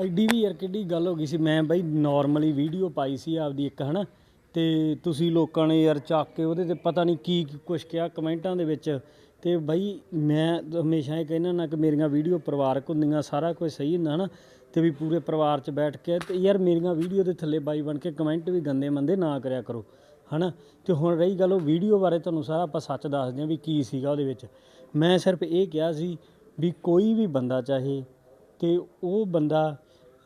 ਐਡੀ ਵੀ ਯਾਰ ਕਿੱਡੀ ਗੱਲ ਹੋ ਗਈ ਸੀ। ਮੈਂ ਬਈ ਨਾਰਮਲੀ ਵੀਡੀਓ ਪਾਈ ਸੀ ਆਪਦੀ ਇੱਕ, ਹਨਾ? ਤੇ ਤੁਸੀਂ ਲੋਕਾਂ ਨੇ ਯਾਰ ਚੱਕ ਕੇ ਉਹਦੇ ਤੇ ਪਤਾ ਨਹੀਂ ਕੀ ਕੁਛ ਕਿਹਾ ਕਮੈਂਟਾਂ ਦੇ ਵਿੱਚ। ਤੇ ਬਈ ਮੈਂ ਹਮੇਸ਼ਾ ਇਹ ਕਹਿੰਦਾ ਨਾ ਕਿ ਮੇਰੀਆਂ ਵੀਡੀਓ ਪਰਿਵਾਰਕ ਹੁੰਦੀਆਂ, ਸਾਰਾ ਕੁਝ ਸਹੀ ਹੁੰਦਾ, ਹਨਾ? ਤੇ ਵੀ ਪੂਰੇ ਪਰਿਵਾਰ 'ਚ ਬੈਠ ਕੇ ਤੇ ਯਾਰ ਮੇਰੀਆਂ ਵੀਡੀਓ ਦੇ ਥੱਲੇ ਬਾਈ ਬਣ ਕੇ ਕਮੈਂਟ ਵੀ ਗੰਦੇ ਮੰਦੇ ਨਾ ਕਰਿਆ ਕਰੋ, ਹਨਾ? ਤੇ ਹੁਣ ਰਹੀ ਗੱਲ ਉਹ ਵੀਡੀਓ ਬਾਰੇ ਤੁਹਾਨੂੰ ਸਾਰਾ ਆਪਾਂ ਸੱਚ ਦੱਸਦੇ ਹਾਂ ਵੀ ਕੀ ਸੀਗਾ ਉਹਦੇ ਵਿੱਚ। ਮੈਂ ਸਿਰਫ ਇਹ ਕਿਹਾ ਸੀ ਵੀ ਕੋਈ ਵੀ ਬੰਦਾ ਚਾਹੇ ਤੇ ਉਹ ਬੰਦਾ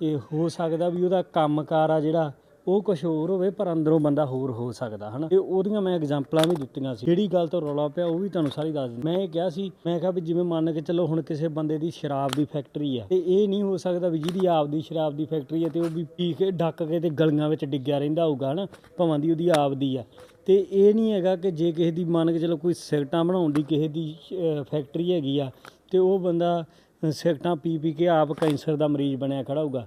ਇਹ ਹੋ ਸਕਦਾ ਵੀ ਉਹਦਾ ਕੰਮਕਾਰ ਆ ਜਿਹੜਾ, ਉਹ ਕੁਝ ਹੋਰ ਹੋਵੇ, ਪਰ ਅੰਦਰੋਂ ਬੰਦਾ ਹੋਰ ਹੋ ਸਕਦਾ, ਹਨਾ? ਤੇ ਉਹਦੀਆਂ ਮੈਂ ਐਗਜ਼ਾਮਪਲਾਂ ਵੀ ਦਿੱਤੀਆਂ ਸੀ। ਜਿਹੜੀ ਗੱਲ ਤੋਂ ਰੌਲਾ ਪਿਆ, ਉਹ ਵੀ ਤੁਹਾਨੂੰ ਸਾਰੀ ਦੱਸ ਦਿੰਦਾ। ਮੈਂ ਇਹ ਕਿਹਾ ਸੀ, ਮੈਂ ਕਿਹਾ ਵੀ ਜਿਵੇਂ ਮੰਨ ਕੇ ਚੱਲੋ ਹੁਣ ਕਿਸੇ ਬੰਦੇ ਦੀ ਸ਼ਰਾਬ ਦੀ ਫੈਕਟਰੀ ਆ, ਤੇ ਇਹ ਨਹੀਂ ਹੋ ਸਕਦਾ ਵੀ ਜਿਹਦੀ ਆਪਦੀ ਸ਼ਰਾਬ ਦੀ ਫੈਕਟਰੀ ਆ, ਤੇ ਉਹ ਵੀ ਪੀ ਕੇ ਡੱਕ ਕੇ ਤੇ ਗਲੀਆਂ ਵਿੱਚ ਡਿੱਗਿਆ ਰਹਿੰਦਾ ਹੋਊਗਾ, ਹਨਾ? ਭਾਵੇਂ ਦੀ ਉਹਦੀ ਆਪਦੀ ਆ। ਤੇ ਇਹ ਨਹੀਂ ਹੈਗਾ ਕਿ ਜੇ ਕਿਸੇ ਦੀ, ਮੰਨ ਕੇ ਚਲੋ ਕੋਈ ਸਿਗਰਟਾਂ ਬਣਾਉਣ ਦੀ ਕਿਸੇ ਦੀ ਫੈਕਟਰੀ ਹੈਗੀ ਆ, ਤੇ ਉਹ ਬੰਦਾ ਸਿਗਰਟਾਂ ਪੀ ਪੀ ਕੇ ਆਪ ਕੈਂਸਰ ਦਾ ਮਰੀਜ਼ ਬਣਿਆ ਖੜਾ ਹੋਊਗਾ।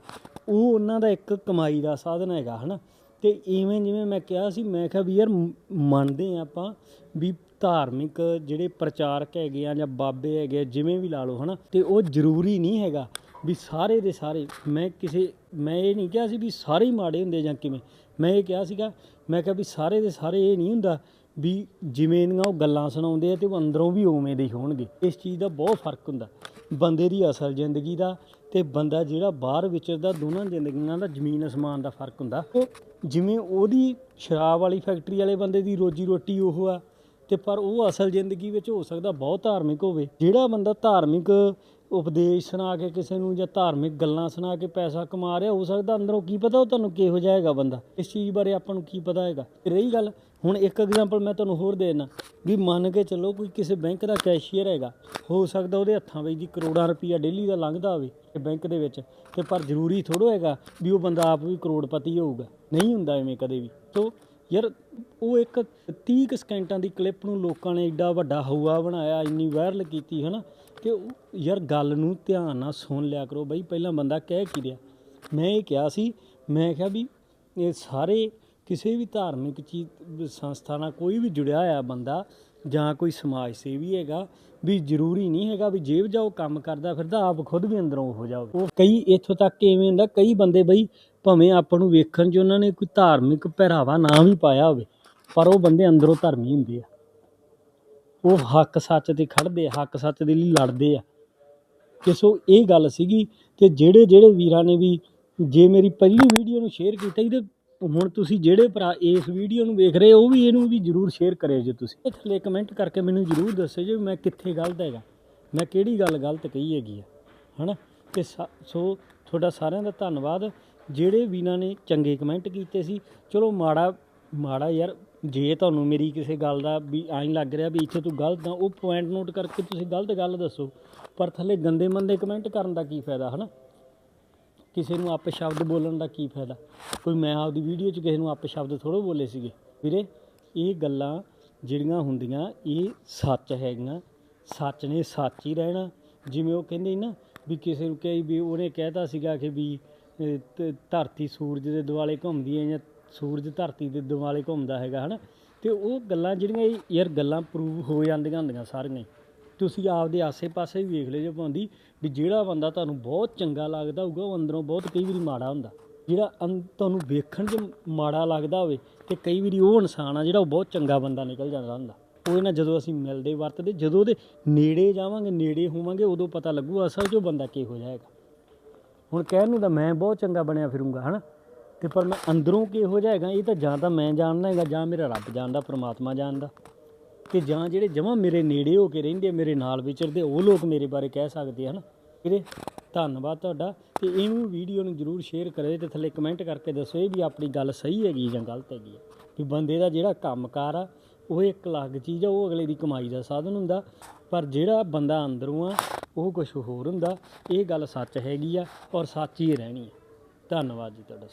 ਉਹ ਉਹਨਾਂ ਦਾ ਇੱਕ ਕਮਾਈ ਦਾ ਸਾਧਨ ਹੈਗਾ, ਹਨਾ? ਤੇ ਇਵੇਂ ਜਿਵੇਂ ਮੈਂ ਕਿਹਾ ਸੀ, ਮੈਂ ਕਿਹਾ ਵੀ ਯਾਰ ਮੰਨਦੇ ਆ ਆਪਾਂ ਵੀ ਧਾਰਮਿਕ ਜਿਹੜੇ ਪ੍ਰਚਾਰਕ ਹੈਗੇ ਆ ਜਾਂ ਬਾਬੇ ਹੈਗੇ ਆ, ਜਿਵੇਂ ਵੀ ਲਾ ਲਓ, ਹਨਾ? ਤੇ ਉਹ ਜ਼ਰੂਰੀ ਨਹੀਂ ਹੈਗਾ ਵੀ ਸਾਰੇ ਦੇ ਸਾਰੇ, ਮੈਂ ਕਿਸੇ, ਮੈਂ ਇਹ ਨਹੀਂ ਕਿਹਾ ਸੀ ਵੀ ਸਾਰੇ ਹੀ ਮਾੜੇ ਹੁੰਦੇ ਜਾਂ ਕਿਵੇਂ। ਮੈਂ ਇਹ ਕਿਹਾ ਸੀਗਾ, ਮੈਂ ਕਿਹਾ ਵੀ ਸਾਰੇ ਦੇ ਸਾਰੇ ਇਹ ਨਹੀਂ ਹੁੰਦਾ ਵੀ ਜਿਵੇਂ ਦੀਆਂ ਉਹ ਗੱਲਾਂ ਸੁਣਾਉਂਦੇ ਆ ਤੇ ਉਹ ਅੰਦਰੋਂ ਵੀ ਉਵੇਂ ਦੇ ਹੀ ਹੋਣਗੇ। ਇਸ ਚੀਜ਼ ਦਾ ਬਹੁਤ ਫ਼ਰਕ ਹੁੰਦਾ। ਬੰਦੇ ਦੀ ਅਸਲ ਜ਼ਿੰਦਗੀ ਦਾ ਤੇ ਬੰਦਾ ਜਿਹੜਾ ਬਾਹਰ ਵਿਚਰਦਾ, ਦੋਨਾਂ ਜ਼ਿੰਦਗੀਆਂ ਦਾ ਜ਼ਮੀਨ ਅਸਮਾਨ ਦਾ ਫ਼ਰਕ ਹੁੰਦਾ। ਉਹ ਜਿਵੇਂ ਉਹਦੀ ਸ਼ਰਾਬ ਵਾਲੀ ਫੈਕਟਰੀ ਵਾਲੇ ਬੰਦੇ ਦੀ ਰੋਜੀ ਰੋਟੀ ਉਹ ਆ, ਤੇ ਪਰ ਉਹ ਅਸਲ ਜ਼ਿੰਦਗੀ ਵਿੱਚ ਹੋ ਸਕਦਾ ਬਹੁਤ ਧਾਰਮਿਕ ਹੋਵੇ। ਜਿਹੜਾ ਬੰਦਾ ਧਾਰਮਿਕ ਉਪਦੇਸ਼ ਸੁਣਾ ਕੇ ਕਿਸੇ ਨੂੰ ਜਾਂ ਧਾਰਮਿਕ ਗੱਲਾਂ ਸੁਣਾ ਕੇ ਪੈਸਾ ਕਮਾ ਰਿਹਾ, ਹੋ ਸਕਦਾ ਅੰਦਰੋਂ ਕੀ ਪਤਾ ਉਹ ਤੁਹਾਨੂੰ ਕਿਹੋ ਜਿਹਾ ਹੈਗਾ ਬੰਦਾ। ਇਸ ਚੀਜ਼ ਬਾਰੇ ਆਪਾਂ ਨੂੰ ਕੀ ਪਤਾ ਹੈਗਾ। ਤੇ ਰਹੀ ਗੱਲ, ਹੁਣ ਇੱਕ ਐਗਜ਼ਾਮਪਲ ਮੈਂ ਤੁਹਾਨੂੰ ਹੋਰ ਦੇ ਦਿੰਦਾ, ਵੀ ਮੰਨ ਕੇ ਚੱਲੋ ਕੋਈ ਕਿਸੇ ਬੈਂਕ ਦਾ ਕੈਸ਼ੀਅਰ ਹੈਗਾ, ਹੋ ਸਕਦਾ ਉਹਦੇ ਹੱਥਾਂ ਵਿੱਚ ਦੀ ਕਰੋੜਾਂ ਰੁਪਈਆ ਡੇਲੀ ਦਾ ਲੰਘਦਾ ਹੋਵੇ ਬੈਂਕ ਦੇ ਵਿੱਚ, ਤੇ ਪਰ ਜ਼ਰੂਰੀ ਥੋੜੋ ਹੈਗਾ ਵੀ ਉਹ ਬੰਦਾ ਆਪ ਵੀ ਕਰੋੜਪਤੀ ਹੋਊਗਾ। ਨਹੀਂ ਹੁੰਦਾ ਐਵੇਂ ਕਦੇ ਵੀ। ਸੋ ਯਾਰ, ਉਹ ਇੱਕ 30 ਕੁ ਸਕਿੰਟਾਂ ਦੀ ਕਲਿੱਪ ਨੂੰ ਲੋਕਾਂ ਨੇ ਐਡਾ ਵੱਡਾ ਹਊਆ ਬਣਾਇਆ, ਇੰਨੀ ਵਾਇਰਲ ਕੀਤੀ, ਹਨਾ? ਤੇ ਉਹ, ਯਾਰ ਗੱਲ ਨੂੰ ਧਿਆਨ ਨਾਲ ਸੁਣ ਲਿਆ ਕਰੋ ਬਈ, ਪਹਿਲਾਂ ਬੰਦਾ ਕਹਿ ਕੀ ਰਿਹਾ? ਮੈਂ ਇਹ ਕਿਹਾ ਸੀ, ਮੈਂ ਕਿਹਾ ਵੀ ਇਹ ਸਾਰੇ ਕਿਸੇ ਵੀ ਧਾਰਮਿਕ ਚੀਜ਼, ਸੰਸਥਾ ਨਾਲ ਕੋਈ ਵੀ ਜੁੜਿਆ ਹੋਇਆ ਬੰਦਾ ਜਾਂ ਕੋਈ ਸਮਾਜ ਸੇਵੀ ਹੈਗਾ, ਵੀ ਜ਼ਰੂਰੀ ਨਹੀਂ ਹੈਗਾ ਵੀ ਜੇਬ ਜਾ ਉਹ ਕੰਮ ਕਰਦਾ ਫਿਰਦਾ, ਆਪ ਖੁਦ ਵੀ ਅੰਦਰੋਂ ਹੋ ਜਾਵੇ। ਉਹ ਕਈ ਇੱਥੋਂ ਤੱਕ, ਇਵੇਂ ਹੁੰਦਾ, ਕਈ ਬੰਦੇ ਬਈ ਭਾਵੇਂ ਆਪਾਂ ਨੂੰ ਵੇਖਣ 'ਚ ਉਹਨਾਂ ਨੇ ਕੋਈ ਧਾਰਮਿਕ ਪਹਿਰਾਵਾ ਨਾ ਵੀ ਪਾਇਆ ਹੋਵੇ, ਪਰ ਉਹ ਬੰਦੇ ਅੰਦਰੋਂ ਧਰਮੀ ਹੁੰਦੇ ਆ। ਉਹ ਹੱਕ ਸੱਚ ਤੇ ਖੜਦੇ ਆ, ਹੱਕ ਸੱਚ ਦੇ ਲਈ ਲੜਦੇ ਆ। ਤੇ ਸੋ ਇਹ ਗੱਲ ਸੀਗੀ ਤੇ ਜਿਹੜੇ ਜਿਹੜੇ ਵੀਰਾਂ ਨੇ ਵੀ ਜੇ ਮੇਰੀ ਪਹਿਲੀ ਵੀਡੀਓ ਨੂੰ ਸ਼ੇਅਰ ਕੀਤਾ ਇਹਦੇ ਹੁਣ ਤੁਸੀਂ ਜਿਹੜੇ ਭਰਾ ਇਸ ਵੀਡੀਓ ਨੂੰ ਵੇਖ ਰਹੇ ਹੋ, ਉਹ ਵੀ ਇਹਨੂੰ ਵੀ ਜਰੂਰ ਸ਼ੇਅਰ ਕਰਿਓ ਜੇ ਤੁਸੀਂ। ਇਹ ਥੱਲੇ ਕਮੈਂਟ ਕਰਕੇ ਮੈਨੂੰ ਜਰੂਰ ਦੱਸਿਓ ਜੇ ਮੈਂ ਕਿੱਥੇ ਗਲਤ ਹੈਗਾ, ਮੈਂ ਕਿਹੜੀ ਗੱਲ ਗਲਤ ਕਹੀ ਹੈਗੀ ਆ, ਹਨਾ? ਤੇ ਸਾ- ਸੋ ਤੁਹਾਡਾ ਸਾਰਿਆਂ ਦਾ ਧੰਨਵਾਦ। ਜਿਹੜੇ ਵੀ ਇਹਨਾਂ ਨੇ ਚੰਗੇ ਕਮੈਂਟ ਕੀਤੇ ਸੀ, ਚਲੋ ਮਾੜਾ ਮਾੜਾ ਯਾਰ, ਜੇ ਤੁਹਾਨੂੰ ਮੇਰੀ ਕਿਸੇ ਗੱਲ ਦਾ ਵੀ ਐਂ ਲੱਗ ਰਿਹਾ ਵੀ ਇੱਥੇ ਤੂੰ ਗਲਤ ਆ, ਉਹ ਪੁਆਇੰਟ ਨੋਟ ਕਰਕੇ ਤੁਸੀਂ ਗਲਤ ਗੱਲ ਦੱਸੋ, ਪਰ ਥੱਲੇ ਗੰਦੇ ਮੰਦੇ ਕਮੈਂਟ ਕਰਨ ਦਾ ਕੀ ਫਾਇਦਾ, ਹਨਾ? ਕਿਸੇ ਨੂੰ ਅੱਪ ਸ਼ਬਦ ਬੋਲਣ ਦਾ ਕੀ ਫਾਇਦਾ? ਕੋਈ ਮੈਂ ਆਪਦੀ ਵੀਡੀਓ 'ਚ ਕਿਸੇ ਨੂੰ ਅੱਪ ਸ਼ਬਦ ਥੋੜੋ ਬੋਲੇ ਸੀਗੇ। ਵੀਰੇ, ਇਹ ਗੱਲਾਂ ਜਿਹੜੀਆਂ ਹੁੰਦੀਆਂ, ਇਹ ਸੱਚ ਹੈਗੀਆਂ, ਸੱਚ ਨੇ ਸੱਚ ਹੀ ਰਹਿਣਾ। ਜਿਵੇਂ ਉਹ ਕਹਿੰਦੇ ਨਾ ਵੀ ਕਿਸੇ ਨੂੰ ਕਹੀ ਵੀ ਉਹਨੇ ਕਹਿਤਾ ਸੀਗਾ ਕਿ ਵੀ ਧਰਤੀ ਸੂਰਜ ਦੇ ਦੁਆਲੇ ਘੁੰਮਦੀ ਹੈ ਜਾਂ ਸੂਰਜ ਧਰਤੀ ਦੇ ਦੁਆਲੇ ਘੁੰਮਦਾ ਹੈਗਾ, ਹਨਾ? ਅਤੇ ਉਹ ਗੱਲਾਂ ਜਿਹੜੀਆਂ ਯਾਰ ਗੱਲਾਂ ਪ੍ਰੂਵ ਹੋ ਜਾਂਦੀਆਂ ਹੁੰਦੀਆਂ ਸਾਰੀਆਂ। ਹੀ ਤੁਸੀਂ ਆਪਦੇ ਆਸੇ-ਪਾਸੇ ਵੀ ਵੇਖ ਲਿਓ ਜੇ ਪਾਉਂਦੀ ਵੀ ਜਿਹੜਾ ਬੰਦਾ ਤੁਹਾਨੂੰ ਬਹੁਤ ਚੰਗਾ ਲੱਗਦਾ ਹੋਊਗਾ, ਉਹ ਅੰਦਰੋਂ ਬਹੁਤ ਕਈ ਵਾਰੀ ਮਾੜਾ ਹੁੰਦਾ। ਜਿਹੜਾ ਅੰ- ਤੁਹਾਨੂੰ ਵੇਖਣ 'ਚ ਮਾੜਾ ਲੱਗਦਾ ਹੋਵੇ ਤੇ ਕਈ ਵਾਰੀ ਉਹ ਇਨਸਾਨ ਆ ਜਿਹੜਾ ਉਹ ਬਹੁਤ ਚੰਗਾ ਬੰਦਾ ਨਿਕਲ ਜਾਂਦਾ ਹੁੰਦਾ। ਉਹ ਨਾ ਜਦੋਂ ਅਸੀਂ ਮਿਲਦੇ ਵਰਤਦੇ, ਜਦੋਂ ਉਹਦੇ ਨੇੜੇ ਜਾਵਾਂਗੇ, ਨੇੜੇ ਹੋਵਾਂਗੇ, ਉਦੋਂ ਪਤਾ ਲੱਗੂ ਅਸਲ 'ਚ ਉਹ ਬੰਦਾ ਕਿਹੋ ਜਿਹਾ ਹੈਗਾ। ਹੁਣ ਕਹਿਣ ਨੂੰ ਤਾਂ ਮੈਂ ਬਹੁਤ ਚੰਗਾ ਬਣਿਆ ਫਿਰੂੰਗਾ, ਹਨਾ? ਤੇ ਪਰ ਮੈਂ ਅੰਦਰੋਂ ਕਿਹੋ ਜਿਹਾ ਹੈਗਾ, ਇਹ ਤਾਂ ਜਾਂ ਤਾਂ ਮੈਂ ਜਾਣਦਾ ਹੈਗਾ, ਜਾਂ ਮੇਰਾ ਰੱਬ ਜਾਣਦਾ, ਪ੍ਰਮਾਤਮਾ ਜਾਣਦਾ। ਕਿ ਜਾਂ ਜਿਹੜੇ ਜਮਾਂ ਮੇਰੇ ਨੇੜੇ ਹੋ ਕੇ ਰਹਿੰਦੇ ਮੇਰੇ ਨਾਲ ਵਿਚਰਦੇ, ਉਹ ਲੋਕ ਮੇਰੇ ਬਾਰੇ ਕਹਿ ਸਕਦੇ ਹਨ? ਵੀਰੇ, ਧੰਨਵਾਦ ਤੁਹਾਡਾ। ਤੇ ਇਹਨੂੰ ਵੀਡੀਓ ਨੂੰ ਜਰੂਰ ਸ਼ੇਅਰ ਕਰਿਓ ਤੇ ਥੱਲੇ ਕਮੈਂਟ ਕਰਕੇ ਦੱਸੋ, ਇਹ ਵੀ ਆਪਣੀ ਗੱਲ ਸਹੀ ਹੈਗੀ ਜਾਂ ਗਲਤ ਹੈਗੀ ਹੈ ਵੀ ਬੰਦੇ ਦਾ ਜਿਹੜਾ ਕੰਮਕਾਰ ਆ ਉਹ ਇੱਕ ਅਲੱਗ ਚੀਜ਼ ਆ, ਉਹ ਅਗਲੇ ਦੀ ਕਮਾਈ ਦਾ ਸਾਧਨ ਹੁੰਦਾ, ਪਰ ਜਿਹੜਾ ਬੰਦਾ ਅੰਦਰੋਂ ਆ, ਉਹ ਕੁਝ ਹੋਰ ਹੁੰਦਾ। ਇਹ ਗੱਲ ਸੱਚ ਹੈਗੀ ਆ ਔਰ ਸੱਚ ਹੀ ਰਹਿਣੀ ਹੈ ਧੰਨਵਾਦ ਜੀ ਤੁਹਾਡਾ।